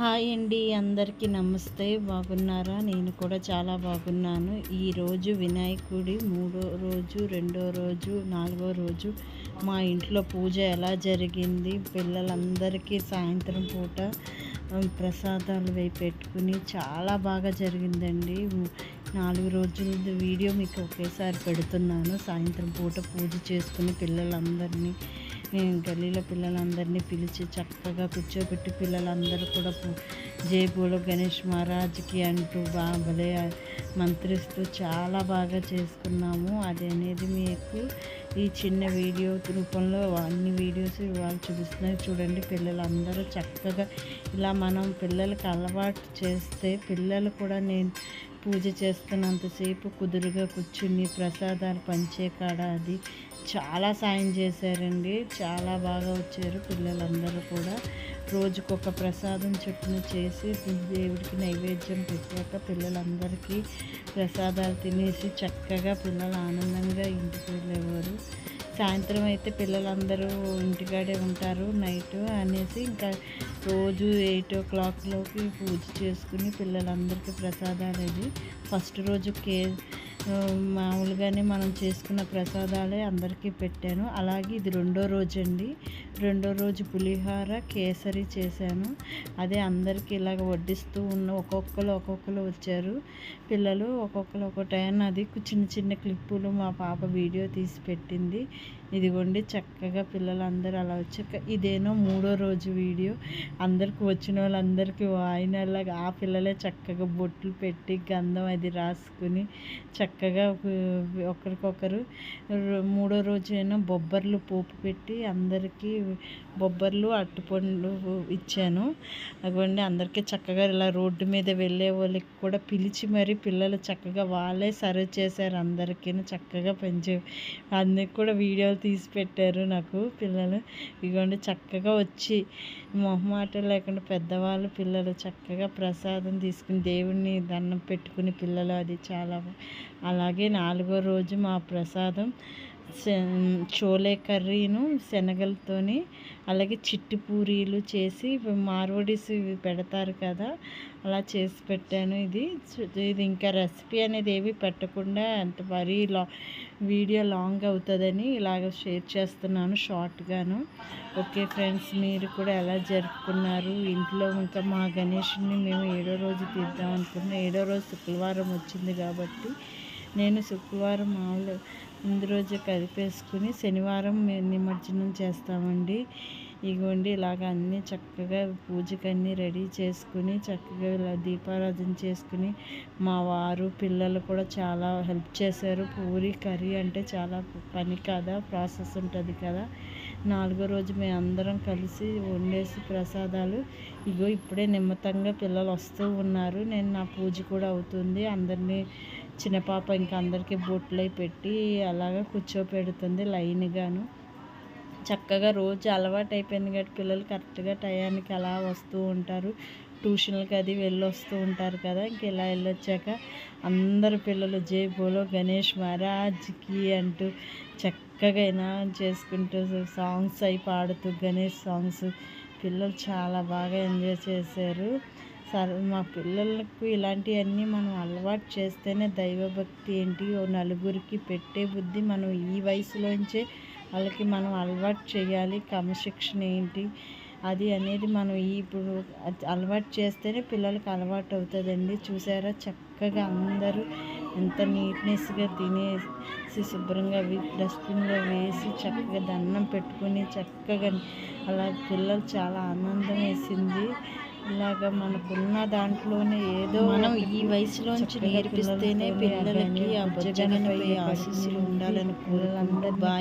Hi అండి అందరికీ నమస్తే. బాగున్నారా? నేను కూడా చాలా బాగున్నాను. ఈరోజు వినాయకుడి మూడో రోజు రెండో రోజు నాలుగో రోజు మా ఇంట్లో పూజ ఎలా జరిగింది? పిల్లలందరికీ సాయంత్రం పూట ప్రసాదాలు వేయి పెట్టుకుని చాలా బాగా జరిగిందండి. నాలుగు రోజుల వీడియో మీకు ఒకేసారి పెడుతున్నాను. సాయంత్రం పూట పూజ చేసుకుని పిల్లలందరినీ గల్లీలో పిల్లలందరినీ పిలిచి చక్కగా కూర్చోబెట్టి పిల్లలందరూ కూడా జేబులో గణేష్ మహారాజ్కి అంటూ బాబలే మంత్రిస్తూ చాలా బాగా చేసుకున్నాము. అది అనేది మీకు ఈ చిన్న వీడియో రూపంలో అన్ని వీడియోస్ వాళ్ళు చూపిస్తున్నాయి. చూడండి పిల్లలందరూ చక్కగా ఇలా మనం పిల్లలకి అలవాటు చేస్తే పిల్లలు కూడా నేను పూజ చేస్తున్నంతసేపు కుదురుగా కూర్చుని ప్రసాదాలు పంచే కాడ అది చాలా సాయం చేశారండి. చాలా బాగా వచ్చారు పిల్లలందరూ కూడా. రోజుకొక ప్రసాదం చొప్పున చేసి దేవుడికి నైవేద్యం పెట్టాక పిల్లలందరికీ ప్రసాదాలు తినేసి చక్కగా పిల్లలు ఆనందంగా ఇంటికి వెళ్ళేవారు. సాయంత్రం అయితే పిల్లలందరూ ఇంటికాడే ఉంటారు నైట్ అనేసి ఇంకా రోజు ఎయిట్ ఓ క్లాక్లోకి పూజ చేసుకుని పిల్లలందరికీ ప్రసాదాలు అది ఫస్ట్ రోజు కే మామూలుగానే మనం చేసుకున్న ప్రసాదాలే అందరికీ పెట్టాను. అలాగే ఇది రెండో రోజు అండి రెండో రోజు పులిహార కేసరి చేశాను. అదే అందరికీ ఇలాగ వడ్డిస్తూ ఉన్న ఒక్కొక్కరు ఒక్కొక్కరు వచ్చారు. పిల్లలు ఒక్కొక్కరు ఒక్కొక్క టైం అది చిన్న చిన్న క్లిప్పులు మా పాప వీడియో తీసి పెట్టింది. ఇదిగోండి చక్కగా పిల్లలందరూ అలా వచ్చాక ఇదేనో మూడో రోజు వీడియో. అందరికి వచ్చిన వాళ్ళందరికీ వాయినలాగా ఆ పిల్లలే చక్కగా బొట్లు పెట్టి గంధం అది రాసుకుని చక్కగా ఒకరికొకరు మూడో రోజు అయినా బొబ్బర్లు పోపు పెట్టి అందరికీ బొబ్బర్లు అట్టుపండ్లు ఇచ్చాను. అదిగోండి అందరికీ చక్కగా ఇలా రోడ్డు మీద వెళ్ళే వాళ్ళకి కూడా పిలిచి మరి పిల్లలు చక్కగా వాళ్ళే సర్వ్ చేశారు అందరికీ చక్కగా పెంచే అందరికి కూడా వీడియోలు తీసి పెట్టారు నాకు పిల్లలు. ఇదిగోండి చక్కగా వచ్చి మొహమాట లేకుండా పెద్దవాళ్ళు పిల్లలు చక్కగా ప్రసాదం తీసుకుని దేవుడిని దండం పెట్టుకుని పిల్లలు అది చాలా అలాగే నాలుగో రోజు మా ప్రసాదం చోలే కర్రీను శనగలతోని అలాగే చిట్టి పూరీలు చేసి మార్వడీస్ పెడతారు కదా అలా చేసి పెట్టాను ఇది. ఇది ఇంకా రెసిపీ అనేది ఏమీ పెట్టకుండా అంత మరీ లా వీడియో లాంగ్ అవుతుందని ఇలాగ షేర్ చేస్తున్నాను షార్ట్గాను. ఓకే ఫ్రెండ్స్ మీరు కూడా ఎలా జరుపుకున్నారు? ఇంట్లో ఇంకా మా గణేష్ని మేము ఏడో రోజు తీద్దాం అనుకున్నాం. ఏడో రోజు శుక్రవారం వచ్చింది కాబట్టి నేను శుక్రవారం మామూలు ముందు రోజు కలిపేసుకుని శనివారం నిమజ్జనం చేస్తామండి. ఇగోండి ఇలాగ అన్నీ చక్కగా పూజకన్నీ రెడీ చేసుకుని చక్కగా ఇలా దీపారాధన చేసుకుని మా వారు పిల్లలు కూడా చాలా హెల్ప్ చేశారు. పూరి కర్రీ అంటే చాలా పని కదా ప్రాసెస్ ఉంటుంది కదా. నాలుగో రోజు మేము అందరం కలిసి వండేసి ప్రసాదాలు. ఇగో ఇప్పుడే నిమ్మతంగా పిల్లలు వస్తూ ఉన్నారు. నేను నా పూజ కూడా అవుతుంది. అందరినీ చిన్న పాప ఇంకా అందరికీ బొట్లు పెట్టి అలాగా కూర్చోపెడుతుంది లైన్గాను. చక్కగా రోజు అలవాటు అయిపోయింది కాబట్టి పిల్లలు కరెక్ట్గా టయానికి అలా వస్తూ ఉంటారు. ట్యూషన్లకు అది వెళ్ళొస్తూ ఉంటారు కదా. ఇంక ఇలా వెళ్ళొచ్చాక అందరు పిల్లలు జై బోలో గణేష్ మహారాజ్కి అంటూ చక్కగా అయినా చేసుకుంటూ సాంగ్స్ అవి పాడుతూ గణేష్ సాంగ్స్. పిల్లలు చాలా బాగా ఎంజాయ్ చేశారు. సరే మా పిల్లలకు ఇలాంటివన్నీ మనం అలవాటు చేస్తేనే దైవభక్తి ఏంటి? ఓ నలుగురికి పెట్టే బుద్ధి మనం ఈ వయసులోంచే వాళ్ళకి మనం అలవాటు చేయాలి క్రమశిక్షణ ఏంటి అది అనేది మనం ఇప్పుడు అలవాటు చేస్తేనే పిల్లలకి అలవాటు అవుతుందండి. చూసారా? చక్కగా అందరూ ఎంత నీట్నెస్గా తినేసి శుభ్రంగా డస్ట్బిన్లో వేసి చక్కగా దండం పెట్టుకుని చక్కగా అలా పిల్లలు చాలా ఆనందం వేసింది. ఇలాగా మనకున్న దాంట్లోనే ఏదో మనం ఈ వయసులోంచి నేర్పిస్తేనే పిల్లలకి ఆ బుజ్జగనపై ఆశీస్సులు ఉండాలని పిల్లలందరూ